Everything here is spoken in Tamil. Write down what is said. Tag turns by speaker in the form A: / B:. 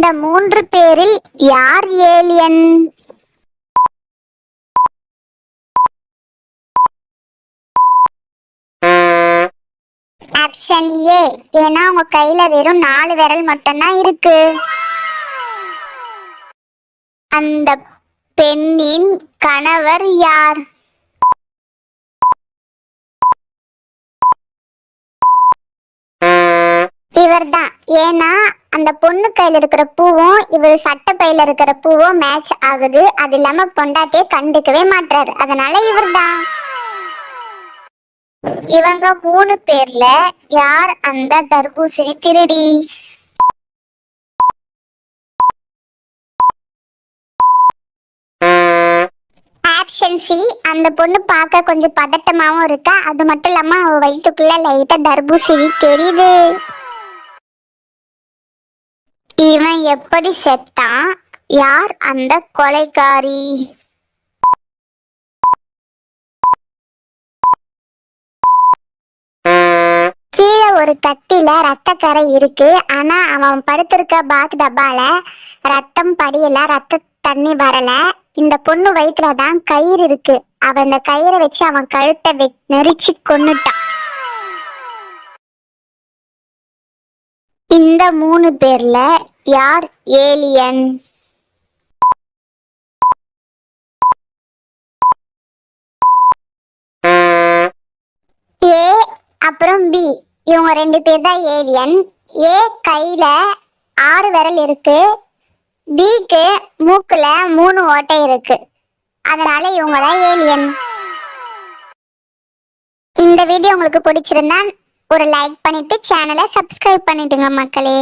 A: இந்த மூன்று பேரில் யார் ஏலியன்? ஆப்ஷன் ஏ ஏன்னா உங்க கையில வெறும் நாலு விரல் மட்டும்தான் இருக்கு. அந்த பெண்ணின் கணவர் யார்? இவர்தான். ஏன்னா அந்த பொண்ணு கையில் இருக்கிற பூவும் இவர் சட்டை பையில இருக்கிற பூவும் மேட்ச் ஆகுது. அது இல்லாம பொண்டாட்டியை கண்டுக்கவே மாட்டாரு அதனால இவர்தான். இவங்க மூணு பேர்ல யார் அந்த தர்பூசணி திருடி? ஆப்ஷன் சி அந்த பொண்ணு பார்க்க கொஞ்சம் பதட்டமாவும் இருக்கா. அது மட்டும் இல்லாம அவ வயிற்றுக்குள்ள லைட்டா தர்பூசணி தெரியுது. அவன் எப்படி செத்தான் யார் அந்த கொலைகாரி? கீழே ஒரு தட்டில ரத்தக்கரை இருக்கு. ஆனா அவன் படுத்திருக்க பாத் டப்பால ரத்தம் படியல ரத்த தண்ணி வரல. இந்த பொண்ணு வயிற்றுல தான் கயிறு இருக்கு. அவன் இந்த கயிறை வச்சு அவன் கழுத்தை வெ- நெரிச்சு கொன்னுட்டான். இந்த மூணு பேர்ல யார் ஏலியன்? ஏ அப்புறம் பி. இவங்க ரெண்டு பேர் தான் ஏலியன். ஏ கையில ஆறு விரல் இருக்கு. பிக்கு மூக்குல மூணு ஓட்டை இருக்கு. அதனால இவங்க தான் ஏலியன். இந்த வீடியோ உங்களுக்கு பிடிச்சிருந்தா ஒரு லைக் பண்ணிட்டு சேனலை சப்ஸ்கிரைப் பண்ணிடுங்க மக்களே.